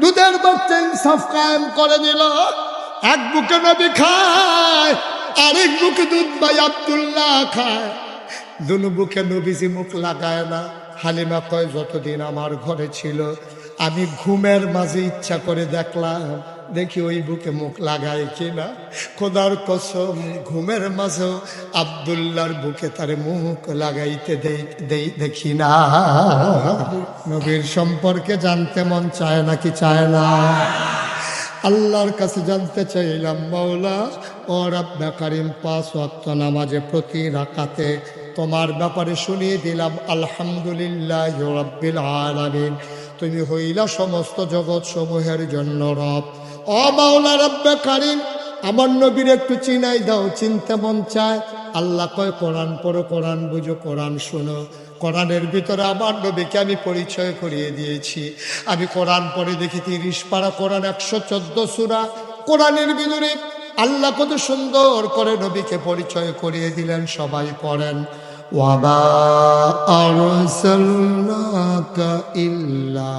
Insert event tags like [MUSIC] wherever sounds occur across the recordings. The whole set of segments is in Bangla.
দুধের বাচ্চা ইনসাফ কায়েম করে দিল এক বুকে নবী খায়, আরেক বুকে দুধ ভাই আবদুল্লাহ খায়। দুনু বুকে নবীজি মুখ লাগায় না। হালিমা কয়, যতদিন আমার ঘরে ছিল, আমি ঘুমের মাঝে ইচ্ছা করে দেখলাম দেখি ওই বুকে মুখ লাগায় কিনা খোদার কসম ঘুমের মাঝেও আবদুল্লার বুকে তার মুখ লাগাইতে দেখি না নবীর সম্পর্কে জানতে মন চায় না কি চায় না আল্লাহর কাছে জানতে চাইলাম মাওলা ও রাব্বা কারিম পাঁচ নামাজে প্রতি রাকাতে তোমার ব্যাপারে শুনিয়ে দিলাম আলহামদুলিল্লাহ তুমি হইলা সমস্ত জগৎ সমূহের জন্য রব আমার নবীর একটু চিনাই দাও, চিনতে মন চায়। আল্লাহ কয়, কোরআন পড়ো, কোরআন বুঝো, কোরআন শোনো। কোরআনের ভিতরে আমার নবীকে আমি পরিচয় করিয়ে দিয়েছি। আমি কোরআন পড়ে দেখি তিরিশ পাড়া কোরআন একশো চোদ্দ সুরা। কোরআনের ভিতরে আল্লাহ কত সুন্দর করে নবীকে পরিচয় করিয়ে দিলেন, সবাই পড়েন। ওয়াবা আরসালনাকা ইল্লা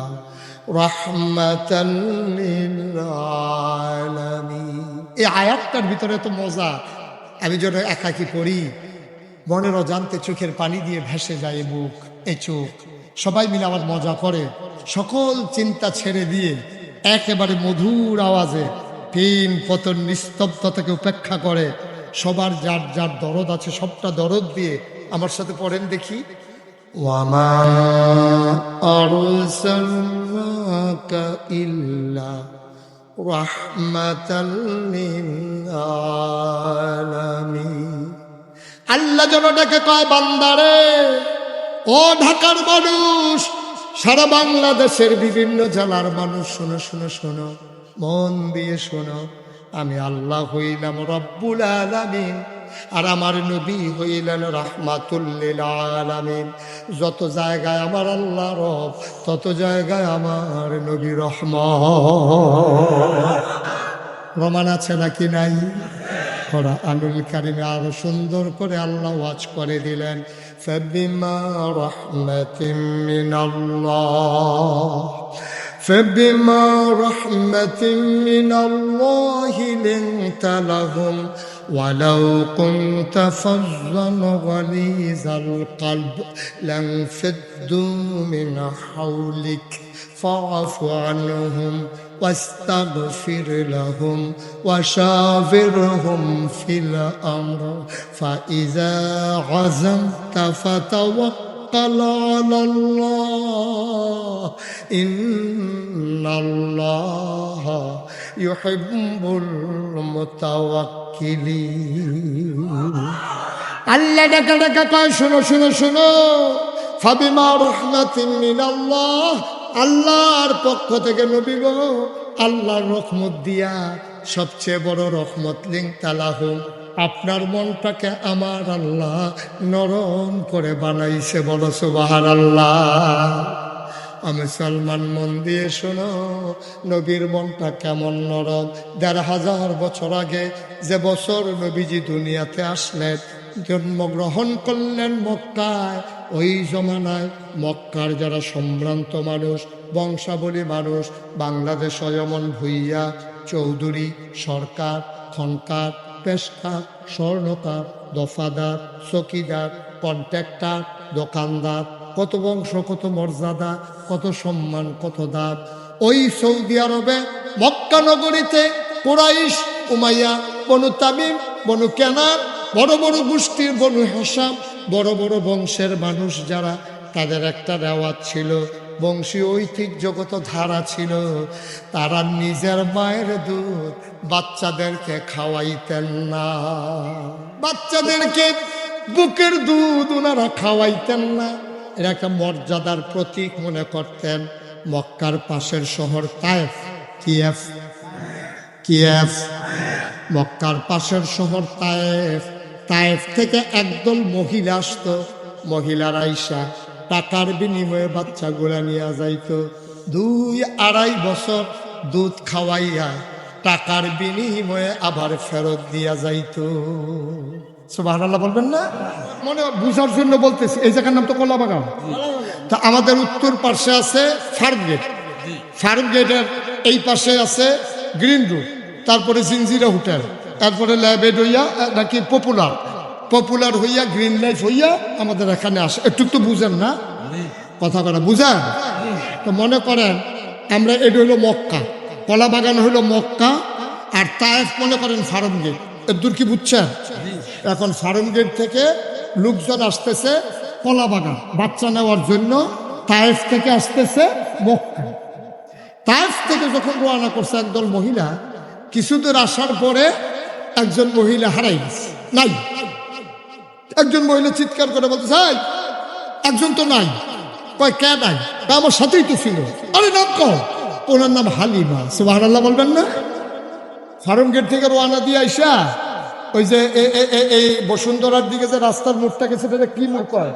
আয়াতটার ভিতরে তো মজা। আমি যেন একাকি পড়ি, মনের অজান্তে চোখের পানি দিয়ে ভেসে যায় মুখ এই চোখ। সবাই মিলে আমার মজা করে, সকল চিন্তা ছেড়ে দিয়ে একেবারে মধুর আওয়াজে তিন পতন নিস্তব্ধতাকে উপেক্ষা করে, সবার যার যার দরদ আছে, সবটা দরদ দিয়ে আমার সাথে পড়েন দেখি। আরসালনাকা ইল্লা রাহমাতাল লিল আলামিন আল্লাহ যেন ডেকে কয় বান্দারে ও ঢাকার মানুষ, সারা বাংলাদেশের বিভিন্ন জেলার মানুষ, শোনো শোনো শোনো, মন দিয়ে শোনো, আমি আল্লাহ হইলাম রব্বুল আলামিন। আর আমার নবী হইলেন রাহমাতুল্লিল আলামিন যত জায়গায় আমার আল্লাহ রব তত জায়গায় আমার নবী রহমান রমান আছে নাকি নাই করা আনুল কারিমে আরো সুন্দর করে আল্লাহ ওয়াজ করে দিলেন فبما رحمة من الله فبما رحمة من الله لنت لهم ولو كنت فظا غليظ القلب لانفضوا من حولك فاعف عنهم واستغفر لهم وشاورهم في الأمر. فإذا عزمت فتوكل على الله إن الله আল্লাহ ডাকা ডাকা শোনো শোনো আল্লাহর পক্ষ থেকে নবী গো আল্লাহর রহমত দিয়া সবচেয়ে বড় রহমত লিং তালাহ আপনার মনটাকে আমার আল্লাহ নরম করে বানাইছে বড় সুবাহার আল্লাহ আমি সলমান মন দিয়ে শোনো, নবীর মনটা কেমন নরম। দেড় হাজার বছর আগে যে বছর নবীজি দুনিয়াতে আসলেন, জন্মগ্রহণ করলেন মক্কায়। ওই জমানায় মক্কার যারা সম্ভ্রান্ত মানুষ, বংশাবলী মানুষ, বাংলাদেশ যেমন ভুইয়া, চৌধুরী, সরকার, খনকার, পেশকার, স্বর্ণকার, দফাদার, চকিদার, কন্ট্রাক্টর, দোকানদার কত বংশ, কত মর্যাদা, কত সম্মান, কত দাম ওই সৌদি আরবে মক্কা নগরীতে Quraysh, Umayya, Banu Tamim, Banu কেনার বড় বড় গোষ্ঠীর বনু হাসাম বড় বড় বংশের মানুষ যারা, তাদের একটা রেওয়াজ ছিল, বংশী ঐতিহ্যগত ধারা ছিল, তারা নিজের মায়ের দুধ বাচ্চাদেরকে খাওয়াইতেন না। বাচ্চাদেরকে বুকের দুধ ওনারা খাওয়াইতেন না। এরা একটা মর্যাদার প্রতীক মনে করতেন মক্কার পাশের শহর তায়েফ। কিয়েফ। কিয়েফ। মক্কার পাশের শহর তায়েফ। তায়েফ থেকে একদল মহিলা আসতো। মহিলার আইসা টাকার বিনিময়ে বাচ্চাগুলা নিয়ে যাইত। দুই আড়াই বছর দুধ খাওয়াইয়া টাকার বিনিময়ে আবার ফেরত দিয়া যাইতো। সুবাহ বলবেন না? মনে বুঝার জন্য বলতেছি। এই জায়গার নাম তো কলা বাগান তা আমাদের উত্তর পার্শ্বে আছে ফার্ম গেট। ফার্ম গেটের এই পাশে আছে গ্রিন রুট তারপরে জিনজিরা হোটেল, তারপরে ল্যাবেড হইয়া নাকি পপুলার। পপুলার হইয়া, গ্রিন লাইফ হইয়া আমাদের এখানে আসে। একটু তো বুঝেন না? কথা কথা বুঝেন? তো মনে করেন, আমরা এটা হইল মক্কা কলা বাগান হইল মক্কা, আর তায়েফ মনে করেন ফার্ম গেট। এর দূর কি বুঝছেন? এখন ফার্ম গেট থেকে লোকজন আসতেছে কলা বাগান বাচ্চা নেওয়ার জন্য। তায়েফ থেকে আসতেছে মক্কা। তায়েফ থেকে যখন রোয়ানা করছে একদল মহিলা কিছু দূর আসার পরে একজন মহিলা হারাই গেছে। নাই। একজন মহিলা চিৎকার করে বলতে চাই একজন তো নাই। কয়, কে নাই? তা আমার সাথেই তো ছিল। আরে নাম কও? ওনার নাম হালিমা। সুবাহ বলবেন না? ফার্ম গেট থেকে রোয়ানা দিয়ে আইসা ওই যে এই বসুন্ধরার দিকে যে রাস্তার মোড়টা গেছে সেটা কি মোড় কয়?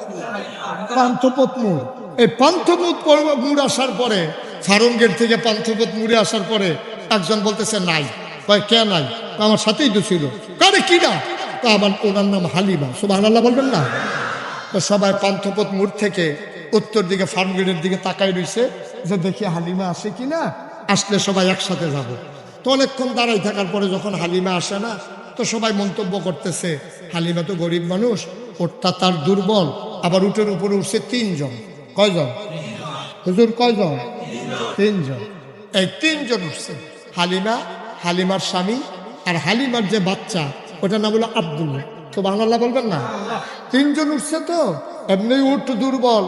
পান্থপথ মোড়। এই পান্থপথ মোড় আসার পরে ফার্ম গেট থেকে পান্থপথ মুড়ে আসার পরে একজন বলতেছে, নাই। কয়, কে নাই? আমার সাথেই তো ছিল। কারে কি না? তা আমার ওনার নাম হালিমা। সুবাহ আল্লাহ বলবেন না? তো সবাই পান্থপথ মোড় থেকে উত্তর দিকে ফার্ম গেটের দিকে তাকাই রইছে, যে দেখি হালিমা আসে কি না? আসলে সবাই একসাথে যাব। তো অনেকক্ষণ দাঁড়াই থাকার পরে যখন হালিমা আসে না তো সবাই মন্তব্য করতেছে, হালিমা তো গরিব মানুষ, ওরটা তার দুর্বল, আবার উটের উপরে উঠছে তিনজন। কয়জন? হুজুর কয়জন? তিনজন। এই তিনজন উঠছে, হালিমা, হালিমার স্বামী আর হালিমার যে বাচ্চা ওটা নাম হলো আব্দুল্লাহ তো বাংলা বলবেন না? তিনজন উঠছে তো, এমনি উঠ দুর্বল,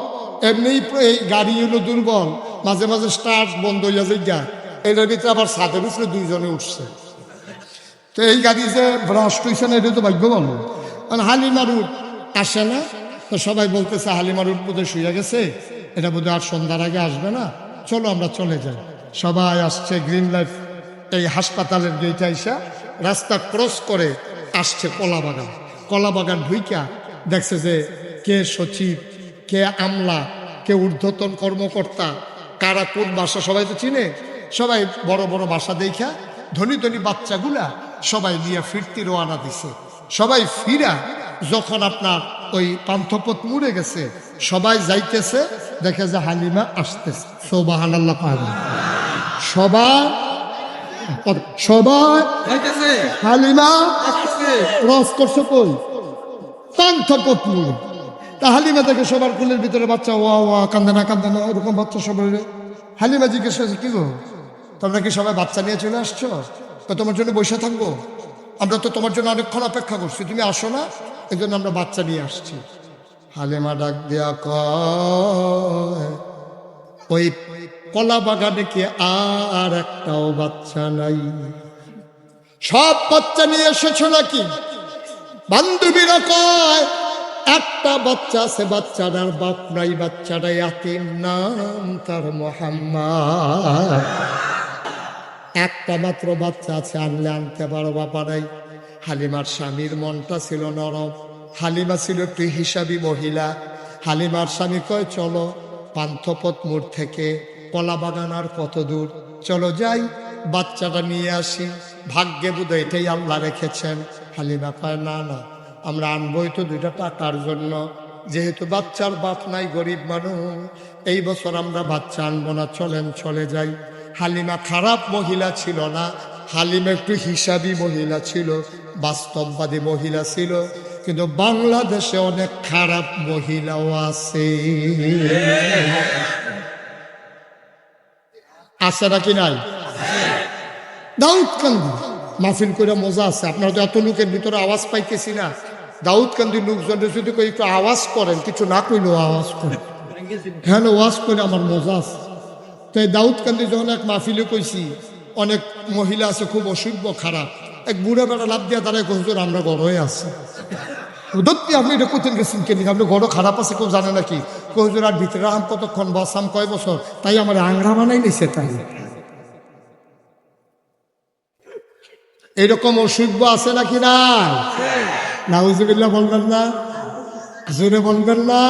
এমনি এই গাড়ি হলো দুর্বল, মাঝে মাঝে স্টার্ট বন্ধ হইয়া যাইয়া এটার ভিতরে আবার সাদের উপরে দুইজনে উঠছে। তো এই গাড়ি যে ভ্রষ্ট হয়েছে না এটা তো ভাগ্য ভালো কারণ হালিমার উঠ আসে না। তো সবাই বলতেছে, হালিমার রুট বোধহয় শুয়ে গেছে। এটা বোধহয় আর সন্ধ্যার আগে আসবে না। চলো আমরা চলে যাই। সবাই আসছে গ্রিন লাইফ, এই হাসপাতালের গেটে আইসা রাস্তা ক্রস করে আসছে কলা বাগান কলা বাগান ঢুইকা দেখছে যে কে সচিব, কে আমলা, কে ঊর্ধ্বতন কর্মকর্তা, কারা কোন বাসা সবাই তো চিনে। সবাই বড় বড় বাসা দেখা ধনী ধনী বাচ্চাগুলা সবাই নিয়ে ফিরতি রোয়ানা দিছে। সবাই ফিরা যখন আপনার ওই পান্থপথ মুড়ে গেছে সবাই যাইতেছে দেখে যে হালিমা আসতেছে। সৌবাহান আল্লাহ পাবে সবাই সবাই হালিমা রস করছে কই? পান্থপথ মুড়ে। তা হালিমা দেখে সবার কুলের ভিতরে বাচ্চা ওয়া ওয়া কান্দে না কান্দে না ওরকম বাচ্চা সবাই হালিমা জিজ্ঞেস করেছে কি গো? তোমরা কি সবাই বাচ্চা নিয়ে চলে আসছো? তোমার জন্য বসে থাকব? আমরা তো তোমার জন্য অনেকক্ষণ অপেক্ষা করছি। তুমি আসো না? এই জন্য আমরা বাচ্চা নিয়ে আসছি। হালেমা ডাক দেয়া কয়, ওই কলা বাগানে কি আর একটাও বাচ্চা নাই? সব বাচ্চা নিয়ে এসেছ নাকি? বান্ধবীরা কয়, একটা বাচ্চা আছে, বাচ্চাটার বাপ নাই বাচ্চাটা ইয়াতিম নাম তার মোহাম্মদ। একটা মাত্র বাচ্চা আছে, আনলে আনতে পারো বাপা নাই। হালিমার স্বামীর মনটা ছিল নরম। হালিমা ছিল একটু হিসাবী মহিলা। হালিমার স্বামী কয়, চলো পান্থপথ মোড় থেকে, কলা বাগান আর কত দূর? চলো যাই, বাচ্চাটা নিয়ে আসি। ভাগ্যে বোধ এটাই আল্লাহ রেখেছেন। হালিমা কয়, না না, আমরা আনবই তো দুইটা টাকার জন্য। যেহেতু বাচ্চার বাপ নাই, গরিব মানুষ, এই বছর আমরা বাচ্চা আনব না, চলেন, চলে যাই। হালিমা খারাপ মহিলা ছিল না। হালিমা একটু হিসাবী মহিলা ছিল, বাস্তববাদী মহিলা ছিল, কিন্তু বাংলাদেশে অনেক খারাপ মহিলাও আছে। আছে নাকি নাই? দাউদ কান্দি, মাহফিল করে মজা আছে। আপনারা তো এত লোকের ভিতরে আওয়াজ পাইতেছি না। দাউদ কান্দি লোকজনের যদি একটু আওয়াজ করেন, কিছু না কইলেও আওয়াজ করেন। হ্যাঁ ওয়াজ করে আমার মজা আছে। তো এই দাউদ কান্দি যখন এক মাহফিলে কইছি, অনেক মহিলা আছে, খুব অসভ্য, খারাপ। এক বুড়া বেড়া লাভ দিয়া তারা হুজুর, আমরা গড়ে আছি। দত্তি, আপনি এটা কোথায় গেছেন কেন আপনি গড় খারাপ আছে, কেউ জানে নাকি? কহুজুর আর ভিতরে আম কতক্ষণ বসাম? কয় বছর? তাই আমার আংরা বানাই নিছে তাই। এরকম অসভ্য আছে নাকি না নাউজুবিল্লাহ বলবেন না। জোরে বলবেন না।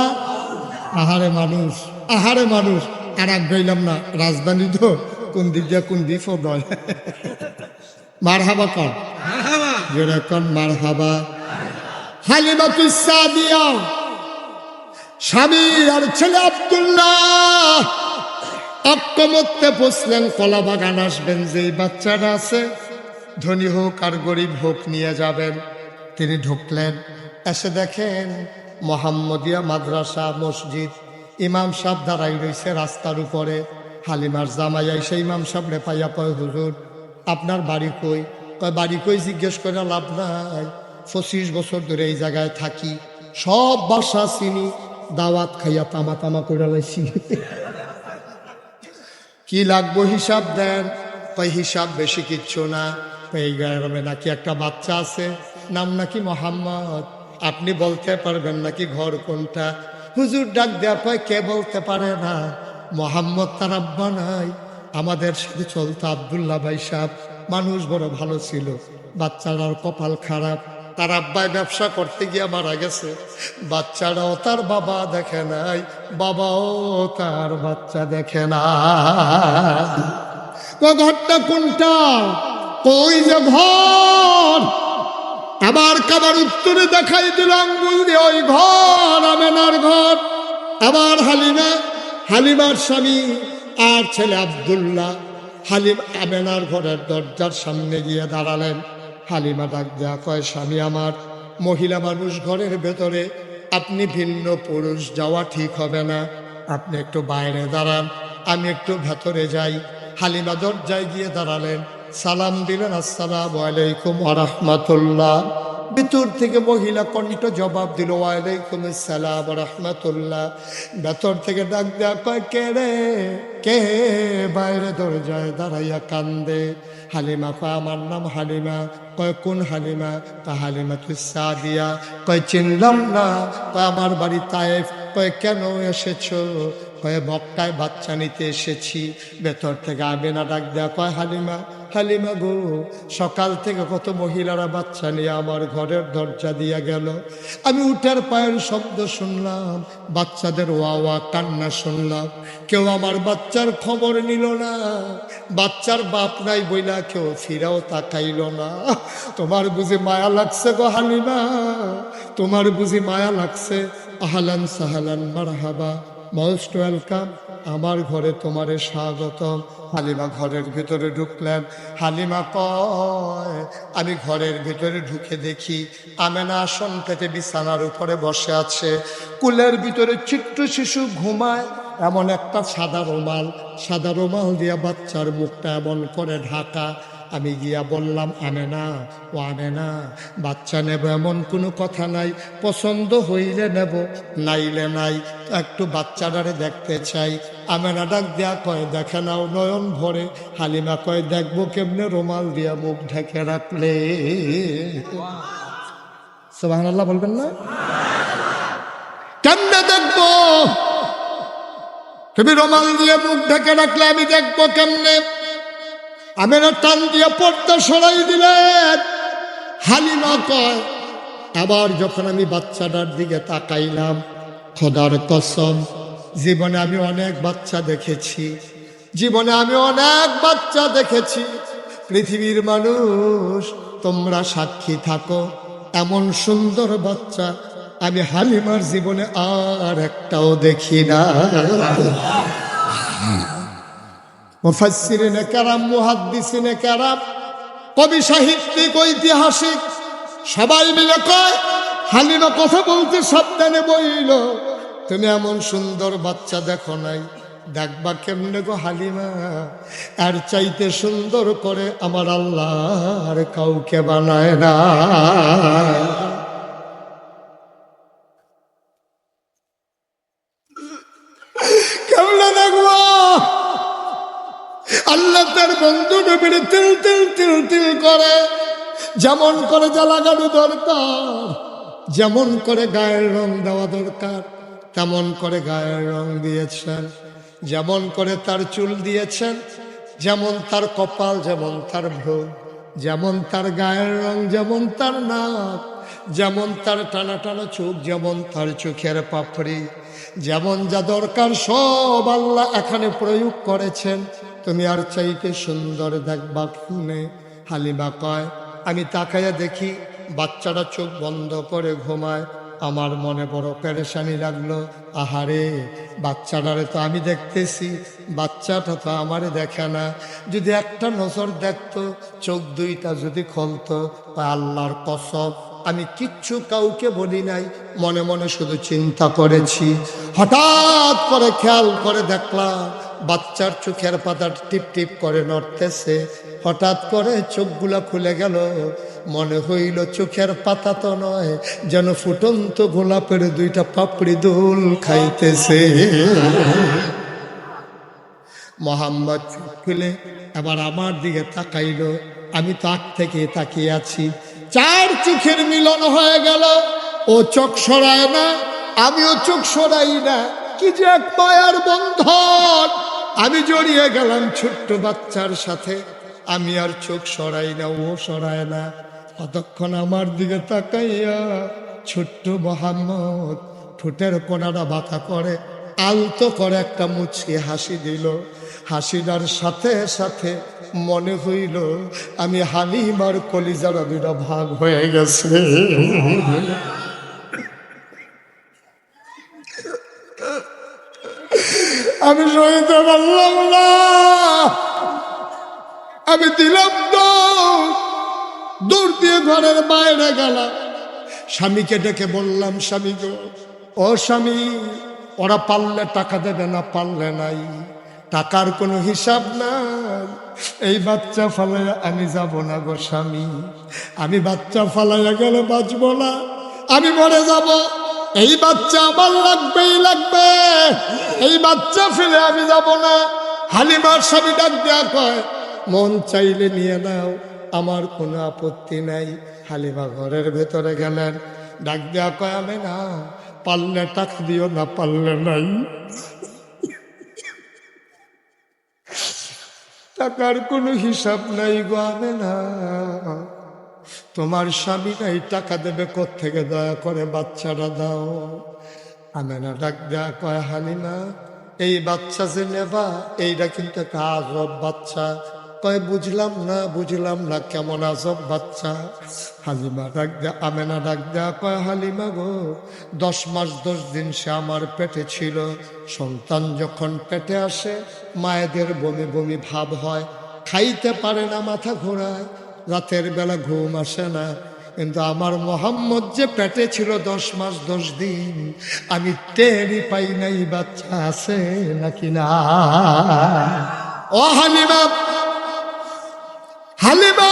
আহারে মানুষ আহারে মানুষ। আর এক গইলাম না রাজধানী তো কোন দিক দিয়ে কোন বিপদ হয় মার হাবা কর যেরকম মার হাবা হালিমাতুসা দিয়া? স্বামী আর ছেলে আব্দুল্লাহ। অক্ষমত্বে বসলেন কলা বাগান আসবেন যেই বাচ্চারা আছে। ধনী হোক আর গরিব হোক নিয়ে যাবেন। তিনি ঢুকলেন এসে দেখেন মোহাম্মদিয়া মাদ্রাসা মসজিদ। ইমাম সাহেব দাঁড়াই রয়েছে রাস্তার উপরে। হালিমার জামাই এসে ইমাম সাহেব রে পাইয়া কয়, হুজুর, আপনার বাড়ি কই? কয়, বাড়ি কই? জিজ্ঞেস করে লাভ নাই। পঁচিশ বছর ধরে এই জায়গায় থাকি। সব বাসা চিনি, দাওয়াত খাইয়া তামা তামা করে লাইছি। [LAUGHS] কি লাগবো হিসাব দেন? কয়, হিসাব বেশি কিচ্ছু না। এই গ্রামে নাকি একটা বাচ্চা আছে, নাম নাকি মোহাম্মদ। আপনি বলতে পারবেন নাকি ঘর কোনটা? হুজুর ডাক দেওয়া কয় কে বলতে পারে না? মোহাম্মদ তার আব্বা নাই। আমাদের সাথে চলতো আবদুল্লাহ ভাই সাহেব। মানুষ বড় ভালো ছিল। বাচ্চারার কপাল খারাপ। তার আব্বাই ব্যবসা করতে গিয়ে মারা গেছে। বাচ্চারাও তার বাবা দেখে নাই। বাবাও তার বাচ্চা দেখে না ঘরটা কোনটা? কই যে ঘর? আবার কাবার উত্তরে দেখাই দিল আঙ্গুল দিয়ে ওই ঘর, আমেনার ঘর। আবার হালিমা, হালিমার স্বামী আর ছেলে আবদুল্লাহ হালিম আমেনার ঘরের দরজার সামনে গিয়ে দাঁড়ালেন। হালিমা ডাক দেয়া কয়, স্বামী আমার, মহিলা মানুষ ঘরের ভেতরে, আপনি ভিন্ন পুরুষ, যাওয়া ঠিক হবে না। আপনি একটু বাইরে দাঁড়ান, আমি একটু ভেতরে যাই। হালিমা দরজায় গিয়ে দাঁড়ালেন। সালাম দিলেন, আসসালাম আলাইকুম আরহামতুল্লাহ ভিতর থেকে মহিলা কণ্ঠ জবাব দিল, ওয়ালাইকুম সালাম রহমতুল্লাহ। ভেতর থেকে ডাক দেয়া কে রে? কে? বাইরে দরজায় দাঁড়াইয়া কান্দে, হালিমা, কয়, আমার নাম হালিমা। কয়, কোন হালিমা? তা হালিমা তুই সাদিয়া। কয়, চিনলাম না। কয়, আমার বাড়ি তায়েফ। কয়, কেন এসেছ? কয়ে মক্কায় বাচ্চা নিতে এসেছি। ভেতর থেকে আবেনা ডাক দেয়া, কয়, হালিমা হালিমা গো, সকাল থেকে কত মহিলারা বাচ্চা নিয়ে আমার ঘরের দরজা দিয়া গেল। আমি উঠার পায়ের শব্দ শুনলাম, বাচ্চাদের ওয়া ওয়া কান্না শুনলাম। কেউ আমার বাচ্চার খবর নিল না, বাচ্চার বাপ নাই বইলা কেউ ফিরাও তাকাইল না। তোমার বুঝি মায়া লাগছে গো, হালিমা? তোমার বুঝি মায়া লাগছে? আহালান সাহালান, মারহাবা। মোস্ট ওয়েলকাম আমার ঘরে তোমারে স্বাগতম হালিমা ঘরের ভিতরে ঢুকলেন। হালিমা কয়, আমি ঘরের ভিতরে ঢুকে দেখি আমেনা আসন পেতে বিছানার উপরে বসে আছে। কুলের ভিতরে ছোট্ট শিশু ঘুমায়। এমন একটা সাদা রুমাল। সাদা রুমাল দিয়া বাচ্চার মুখটা এমন করে ঢাকা। আমি গিয়া বললাম, আনে না, ও আনে না। বাচ্চা নেব এমন কোনো কথা নাই, পছন্দ হইলে নেব, নাইলে নাই। একটু বাচ্চাটারে দেখতে চাই। আমেনা ডাক দেয়া কয়, দেখে নাও নয়ন ভরে, হালিমা কয়, দেখব কেমনে রুমাল দিয়া মুখ ঢেকে রাখলে। সোহান আল্লাহ বলবেন না? কেমনে দেখব? তুমি রুমাল দিয়ে মুখ ঢেকে রাখলে, আমি দেখব কেমনে? আমেরা টান দিয়ে পর্দা সরাই দিলেন। হালিমা কয়, আবার যখন আমি বাচ্চাটার দিকে তাকাইলাম, খোদার কসম, জীবনে আমি অনেক বাচ্চা দেখেছি। জীবনে আমি অনেক বাচ্চা দেখেছি। পৃথিবীর মানুষ, তোমরা সাক্ষী থাকো, এমন সুন্দর বাচ্চা আমি হালিমার জীবনে আর একটাও দেখি না। মুফাসসিরিনে কেরাম, মুহাদ্দিসিনে কেরাম, কবি, সাহিত্যিক, ঐতিহাসিক, সবাই মিলে কয়, হালিমা কথা বলতে সাবধানে বইল। তুমি এমন সুন্দর বাচ্চা দেখো নাই, দেখবা কেমনে গো হালিমা? আর চাইতে সুন্দর করে আমার আল্লাহ আর কাউকে বানায় না কেমনে দেখব আল্লাহ তার বন্ধু নবীর তিল তিল তিল তিল করে যেমন করে যা লাগানো দরকার, যেমন করে গায়ের রং দেওয়া দরকার, তেমন করে গায়ের রং দিয়েছেন। যেমন করে তার চুল দিয়েছেন, যেমন তার কপাল, যেমন তার ভ্রু যেমন তার গায়ের রং, যেমন তার নাক, যেমন তার টানা টানা চোখ, যেমন তার চোখের পাপড়ি। যেমন যা দরকার সব আল্লাহ এখানে প্রয়োগ করেছেন। তুমি আর চাইতে সুন্দর দেখবা শুনে হালিমা কয় আমি তাকাইয়া দেখি বাচ্চাটা চোখ বন্ধ করে ঘুমায়। আমার মনে বড় পেরেশানি লাগল। আহারে, বাচ্চাটারে তো আমি দেখতেছি। বাচ্চাটা তো আমারে দেখে না। যদি একটা নজর দেখতো, চোখ দুইটা যদি খলতো বা আল্লাহর কসব আমি কিচ্ছু কাউকে বলি নাই। মনে মনে শুধু চিন্তা করেছি। হঠাৎ করে খেয়াল করে দেখলাম বাচ্চার চোখের পাতা টিপ টিপ করে নড়তেছে। হঠাৎ করে চোখগুলা খুলে গেল। মনে হইল চোখের পাতা তো নয়, যেন ফুটন্ত গোলাপের দুইটা পাপড়ি দোল খাইতেছে। মোহাম্মদ চোখ খুলে এবার আমার দিকে তাকাইল। আমি তাক থেকে তাকিয়ে আছি। চার চোখের মিলন হয়ে গেল। ও চোখ সরায় না, আমিও চোখ সরাই না। কি যে এক মায়ার বন্ধন! আমি জড়িয়ে গেলাম ছোট্ট বাচ্চার সাথে। আমি আর চোখ সরাই না, ও সরায় না। কতক্ষণ আমার দিকে তাকাইয়া ছোট্ট মোহাম্মদ ঠোঁটের কোনাটা বাঁকা করে, আলতো করে একটা মুচকি হাসি দিল। হাসিটার সাথে সাথে মনে হইল, আমি হালিমার কলিজার দুটা ভাগ হয়ে গেছে। আমি সইতে পারলাম না। আমি দিলাম দৌড় দিয়ে ঘরের বাইরে গেলাম। স্বামীকে ডেকে বললাম, স্বামী গো, ও স্বামী, ওরা পারলে টাকা দেবে না, পারলে নাই। টাকার কোনো হিসাব নাই। এই বাচ্চা ফালাইয়া আমি যাব না গো স্বামী। আমি বাচ্চা ফালাইয়া গেলে বাঁচবো না। আমি মরে যাব। এই বাচ্চা আমার লাগবেই লাগবে। এই বাচ্চা ফেলে আমি যাব না। হালিমার স্বামী ডাক দেয়া কয়, মন চাইলে নিয়ে নাও, আমার কোনো আপত্তি নাই। হালিমা ঘরের ভেতরে গেলেন। ডাক দেয়া কয়, আমি না, পারলে টাকা দিও না, পারলে নাই। টাকার কোনো হিসাব নাই গো, আমি না। তোমার স্বামী নাই টাকা দেবে থেকে দয়া করে বাচ্চাটা দাও। আমি না ডাক দেয়া কয়, হালিমা, এই বাচ্চা যে নেবা, এইটা কিন্তু একটা আজব বাচ্চা। কয়, বুঝলাম না বুঝলাম না, কেমন আজব বাচ্চা। হালিমা ডাক দেয়া, আমেনা ডাক দেয়া কয়, হালিমা গো, দশ মাস, দশ দিন সে আমার পেটে ছিল। সন্তান যখন পেটে আসে, মায়েদের বমি বমি ভাব হয়, খাইতে পারে না মাথা ঘোরায়। রাতের বেলা ঘুম আসে না। কিন্তু আমার মোহাম্মদ যে পেটে ছিল দশ মাস, দশ দিন, আমি টেরই পাই নাই, বাচ্চা আছে নাকি না? ও হালিমা হালিমা,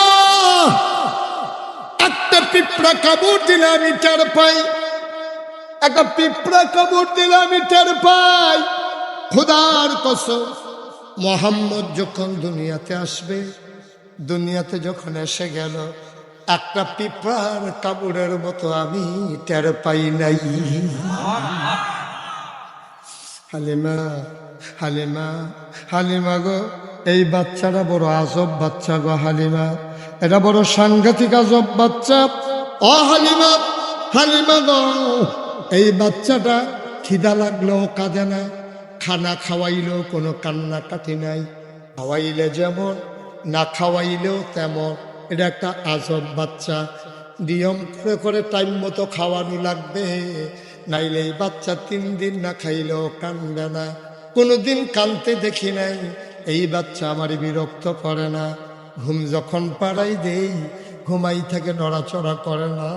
একটা পিঁপড়া কামড় দিলে আমি টের পাই। একটা পিঁপড়া কামড় দিলে আমি টের পাই। খুদার কসম, মোহাম্মদ যখন দুনিয়াতে আসবে দুনিয়াতে যখন এসে গেল, একটা পিঁপড়ার কাপড়ের মতো আমি টের পাই নাই। হালিমা হালিমা হালিমা গো, এই বাচ্চাটা বড় আজব বাচ্চা গো হালিমা। এটা বড় সাংঘাতিক আজব বাচ্চা। অ হালিমা হালিমা গো, এই বাচ্চাটা খিদা লাগলেও কাঁদে না, খানা খাওয়াইলেও কোনো কান্নাকাটি নাই। খাওয়াইলে যেমন না খাওয়াইলেও তেমন। এটা একটা আজব বাচ্চা। নিয়ম করে করে টাইম মতো খাওয়ানো লাগবে। নাইলে এই বাচ্চা তিন দিন না খাইলেও কান্দবে না। কোনোদিন কানতে দেখি নাই, এই বাচ্চা আমার বিরক্ত করে না। ঘুম যখন পাড়াই দেই, ঘুমাই থেকে নড়াচড়া করে না।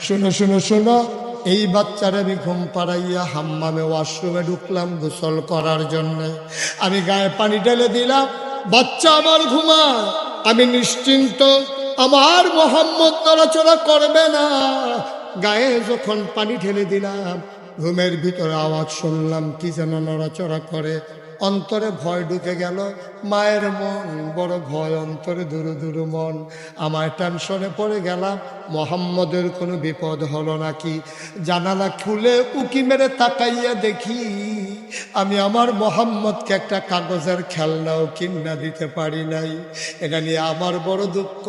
শুনো শুনো শুনো, এই বাচ্চারে আমি ঘুম পাড়াইয়া হাম্মামে ওয়াশরুমে ঢুকলাম গোসল করার জন্যে। আমি গায়ে পানি ঢেলে দিলাম বাচ্চা আমার ঘুমায়, আমি নিশ্চিন্ত, আমার মোহাম্মদ নড়াচড়া করবে না। গায়ে যখন পানি ঢেলে দিলাম ঘুমের ভিতরে আওয়াজ শুনলাম, কি যেন নড়াচড়া করে। অন্তরে ভয় ঢুকে গেল, মায়ের মন, বড় ভয়, অন্তরে দূর দূর মন। আমার টেনশনে পড়ে গেলাম, মোহাম্মদের কোনো বিপদ হলো নাকি? জানালা খুলে উকি মেরে তাকাইয়া দেখি। আমি আমার মোহাম্মদকে একটা কাগজের খেলনাও কিনা দিতে পারি নাই। এটা নিয়ে আমার বড় দুঃখ।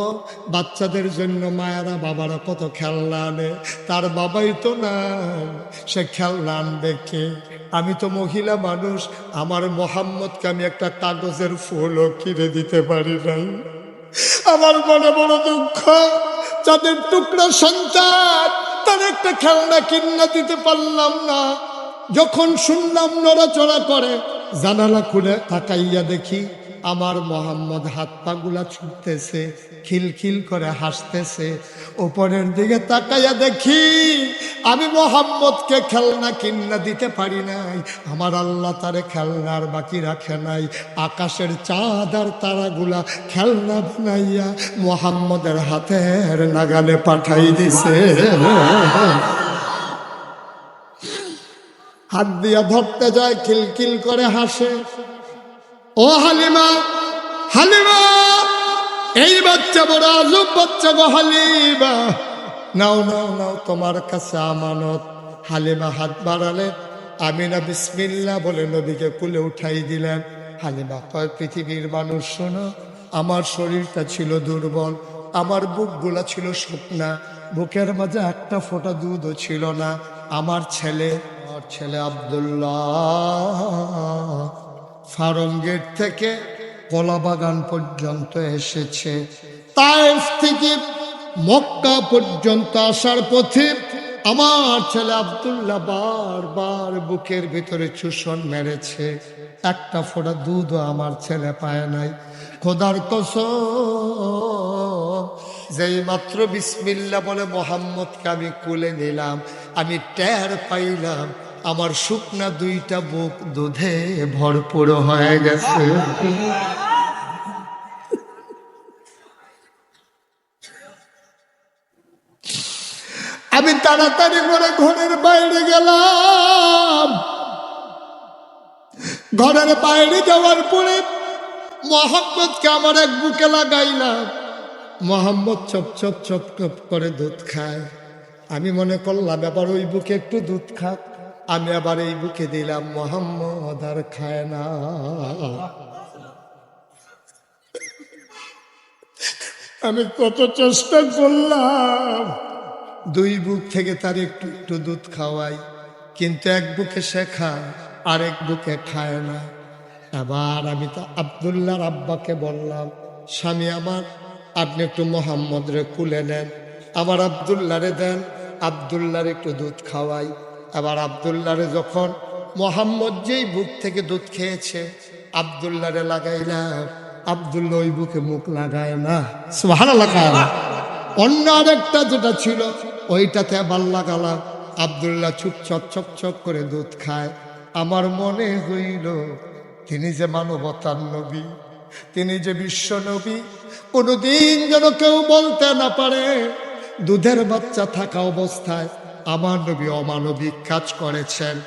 বাচ্চাদের জন্য মায়েরা বাবারা কত খেলনা আনে, তার বাবাই তো না সে খেলনা আনবে কে? আমি তো মহিলা মানুষ, আমার মোহাম্মদকে আমি একটা কাগজের ফুলও কিনে দিতে পারি নাই। আমার মনে বড় দুঃখ, যাদের টুকরা সন্তান, তার একটা খেলনা কিনা দিতে পারলাম না। যখন শুনলাম নড়াচড়া করে, জানালা খুলে তাকাইয়া দেখি আমার মোহাম্মদ হাত পাগুলা ছুটতেছে, খিলখিল করে হাসতেছে। ওপরের দিকে তাকাইয়া দেখি, আমি মোহাম্মদকে খেলনা কিন্না দিতে পারি নাই। আমার আল্লাহ তারে খেলনার বাকি রাখে নাই। আকাশের চাঁদ আর তারাগুলা খেলনা বানাইয়া মোহাম্মদের হাতের নাগালে পাঠাই দিছে। হাত দিয়া ধরতে যায়, খিলখিল করে হাসে। ও হালিমা হালিমা, এই বাচ্চা বড় আজব বাচ্চা গো হালিমা। নাও নাও নাও, তোমার কাছে আমানত। হালিমা হাত বাড়ালে, আমিনা বিসমিল্লা বলে নবীকে কুলে উঠাই দিলেন। হালিমা কয়, পৃথিবীর মানুষ, শোনো, আমার শরীরটা ছিল দুর্বল, আমার বুকগুলা ছিল শুকনা, বুকের মাঝে একটা ফোঁটা দুধও ছিল না। আমার ছেলে আমার ছেলে আবদুল্লাহ ফার্ম গেট থেকে কলা বাগান পর্যন্ত এসেছে। তাইফ থেকে মক্কা পর্যন্ত আসার পথে আমার ছেলে আবদুল্লাহ বারবার বুকের ভিতরে চুষণ মেরেছে। একটা ফোঁটা দুধও আমার ছেলে পায় নাই। খোদার কসম, যেই মাত্র বিসমিল্লা বলে মোহাম্মদকে আমি কুলে নিলাম, আমি টের পাইলাম আমার শুকনা দুইটা বুক দুধে ভরপুর হয়ে গেছে। আমি তাড়াতাড়ি করে ঘরের বাইরে গেলাম। ঘরের বাইরে যাওয়ার পরে মোহাম্মদকে আমার এক বুকে লাগাইলাম। মোহাম্মদ চপ চপ চপ চপ করে দুধ খায়। আমি মনে করলাম, এবার ওই বুকে একটু দুধ খাক। আমি আবার এই বুকে দিলাম, মোহাম্মদ আর খায় না। আমি কত চেষ্টা করলাম, দুই বুক থেকে তার একটু একটু দুধ খাওয়াই, কিন্তু এক বুকে সে খায়, আরেক বুকে খায় না। এবার আমি তো আবদুল্লাহর আব্বাকে বললাম, স্বামী আমার, আপনি একটু মোহাম্মদ রে কুলে নেন। আমার আবদুল্লারে দেন আবদুল্লার একটু দুধ খাওয়াই আবার আবদুল্লারে যখন মোহাম্মদ যেই বুক থেকে দুধ খেয়েছে আবদুল্লারে লাগাইলাম আবদুল্লা ওই বুকে মুখ লাগায় না। ভালো লাগায় না। অন্য আরেকটা যেটা ছিল, ওইটাতে আবার লাগালাম আবদুল্লাহ চুপ চক চক চক করে দুধ খায়। আমার মনে হইল, তিনি যে মানবতার নবী, তিনি যে বিশ্ব নবী, কোনোদিন যেন কেউ বলতে না পারে, দুধের বাচ্চা থাকা অবস্থায় আমার নবী অমানবিক কাজ করেছেন।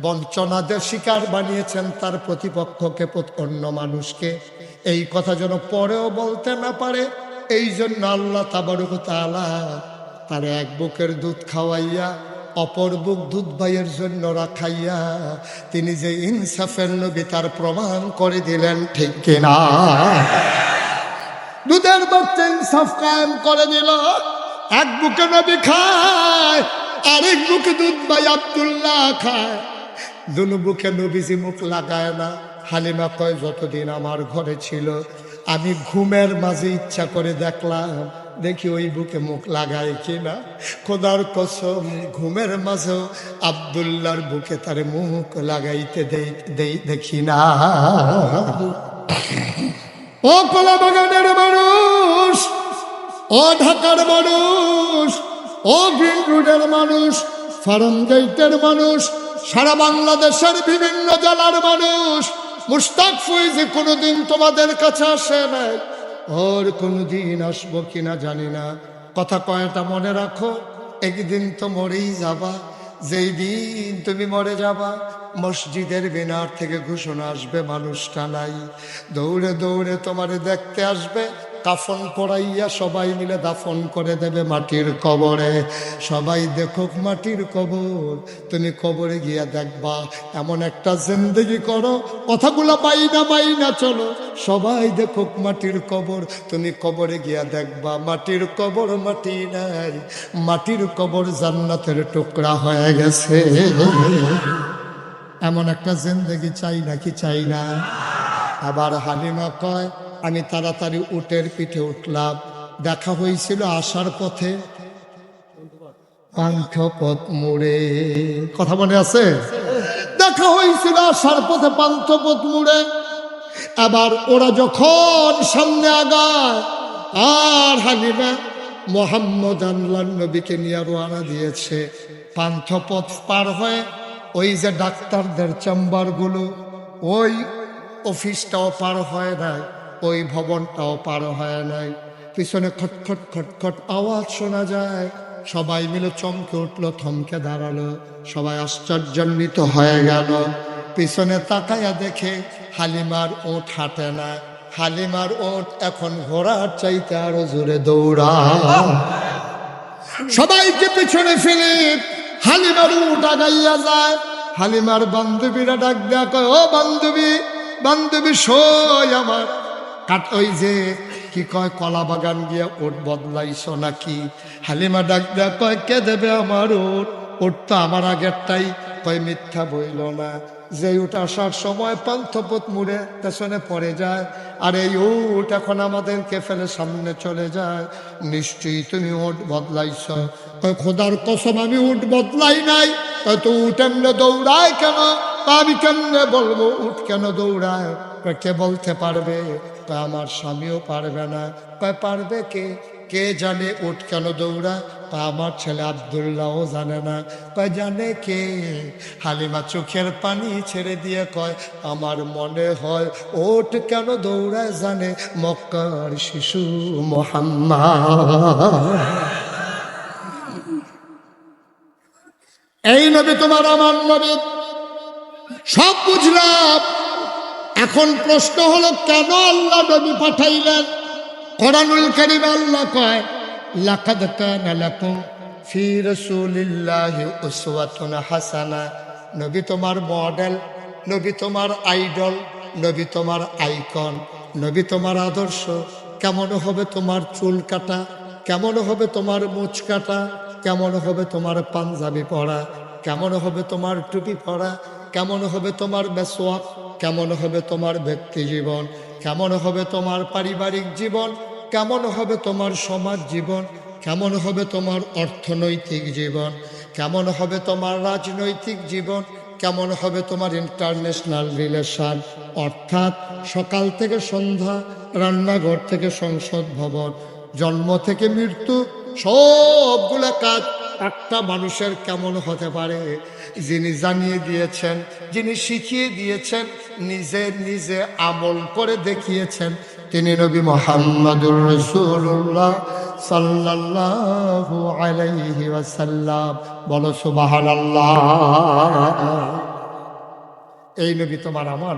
বঞ্চনাদের শিকার বানিয়েছেন তার প্রতিপক্ষকে প্রত- অন্য মানুষকে। এই কথা যেন পরেও বলতে না পারে, এই জন্য আল্লাহ তাবারুক তাআলা তার এক বুকের দুধ খাওয়াইয়া, অপর বুক দুধ ভাইয়ের জন্য রাখাইয়া, তিনি যে ইনসাফের নবী তার প্রমাণ করে দিলেন, ঠিক কিনা? দুধের বাচ্চা ইনসাফ কায়েম করে দিল, এক বুকে নবী খায় আরেক বুকে দুধ ভাই আব্দুল্লাহ খায়। দুনু বুকে নবীজি মুখ লাগায় না। হালিমা কয়, যতদিন আমার ঘরে ছিল, আমি ঘুমের মাঝে ইচ্ছা করে দেখলাম, দেখি ওই বুকে মুখ লাগায় কিনা। খোদার কসম, ঘুমের মাঝেও আবদুল্লার বুকে তার মুখ লাগাইতে দেখি না। ও কলা বাগানের মানুষ, ও ঢাকার মানুষ ও মানুষ ফার্ম মানুষ, সারা বাংলাদেশের বিভিন্ন জেলার মানুষ মুস্তাক ফৈজি কোনোদিন তোমাদের কাছে আসে নাই। ওর কোনোদিন আসব কিনা জানি না। কথা কয়টা মনে রাখো, একদিন তো মরেই যাবা। যেই দিন তুমি মরে যাবা, মসজিদের বিনার থেকে ঘোষণা আসবে, মানুষটা নাই। দৌড়ে দৌড়ে তোমারে দেখতে আসবে কাফন পড়াইয়া সবাই মিলে দাফন করে দেবে মাটির কবরে। সবাই দেখুক মাটির কবর। তুমি কবরে গিয়া দেখবা, এমন একটা জিন্দগি করো। কথাগুলো পাই না পাই না চলো। সবাই দেখুক মাটির কবর। তুমি কবরে গিয়া দেখবা, মাটির কবর মাটি নাই। মাটির কবর জান্নাতের টুকরা হয়ে গেছে। এমন একটা জিন্দগি চাই নাকি চাই না? আবার হালিমা কয় আমি তাড়াতাড়ি উটের পিঠে উঠলাম। দেখা হয়েছিল আসার পথে। পান্থ পথ মুড়ে। কথা মনে আছে? দেখা হয়েছিল আসার পথে পান্থ পথ মুড়ে। আবার ওরা যখন সামনে আগায়, আর হালিমা মোহাম্মদ আল্লাহ নবীকে নিয়ে রোয়ানা দিয়েছে। পান্থপথ পার হয়ে ওই যে ডাক্তারদের চেম্বারগুলো, ওই অফিসটাও পার হয় নাই। ওই ভবনটাও পার হয় নাই। পিছনে খটখট খটখট আওয়াজ শোনা যায়। সবাই মিলে চমকে উঠল, থমকে দাঁড়াল। সবাই আশ্চর্যান্বিত হয়ে গেল। পিছনে তাকায়া দেখে হালিমার ওট হাঁটে না। হালিমার ওট এখন ঘোড়ার চাইতে আরও জোরে দৌড়া। সবাইকে পিছনে ফেলে হালিমার উট আগাইয়া যায়। হালিমার বান্ধবীরা ডাক কয়, ও বান্ধবী বান্ধবী সই আমার। কাট ওই যে কি কয়, কলা বাগান গিয়া ওট বদলাইছো নাকি? হালিমা ডাক দেয়া কয়, কে দেবে আমার ওট? ওট তো আমার আগেরটাই। কয়, মিথ্যা বইল না। যে উঠ আসার সময় পান্থপথ মুড়ে পেছনে পড়ে যায়, আর এই উঠ এখন আমাদেরকে ফেলে সামনে চলে যায়। নিশ্চয়ই তুমি উঠ বদলাইছ। খোদার কসম, আমি উঠ বদলাই নাই। তো উঠ এমনি দৌড়ায় কেন? আমি কেমনে বলব উঠ কেন দৌড়ায়? কে বলতে পারবে? আমার স্বামীও পারবে না। পারবে কে? কে জানে উঠ কেন দৌড়ায় তা আমার ছেলে আবদুল্লাহও জানে না। কয় জানে কে? হালিমা চোখের পানি ছেড়ে দিয়ে কয়, আমার মনে হয় ওট কেন দৌড়ায় জানে মক্কার শিশু মোহাম্মদ। এই নবী তোমার আমার নবী। সব বুঝলাম। এখন প্রশ্ন হলো, কেন আল্লাহ নবী পাঠাইলেন? কোরআনুল কারীম আল্লাহ কয়, লাকাদ কানা ফি রাসূলিল্লাহি উসওয়াতুন হাসানা। নবী তোমার মডেল, নবী তোমার আইডল, নবী তোমার আইকন, নবী তোমার আদর্শ। কেমন হবে তোমার চুল কাটা? কেমন হবে তোমার মুচ কাটা? কেমন হবে তোমার পাঞ্জাবি পরা? কেমন হবে তোমার টুপি পরা? কেমন হবে তোমার মেসোয়াক কেমন হবে তোমার ব্যক্তি জীবন? কেমন হবে তোমার পারিবারিক জীবন? কেমন হবে তোমার সমাজ জীবন? কেমন হবে তোমার অর্থনৈতিক জীবন? কেমন হবে তোমার রাজনৈতিক জীবন? কেমন হবে তোমার ইন্টারন্যাশনাল রিলেশন? অর্থাৎ সকাল থেকে সন্ধ্যা, রান্নাঘর থেকে সংসদ ভবন, জন্ম থেকে মৃত্যু, সবগুলো কাজ একটা মানুষের কেমন হতে পারে? যিনি জানিয়ে দিয়েছেন, যিনি শিখিয়ে দিয়েছেন, নিজে নিজে আমল করে দেখিয়েছেন, তিনি নবী মোহাম্মদুর রসুল্লাহ সাল্লাল্লাহু আলাইহি ওয়াসাল্লাম। এই নবী তোমার আমার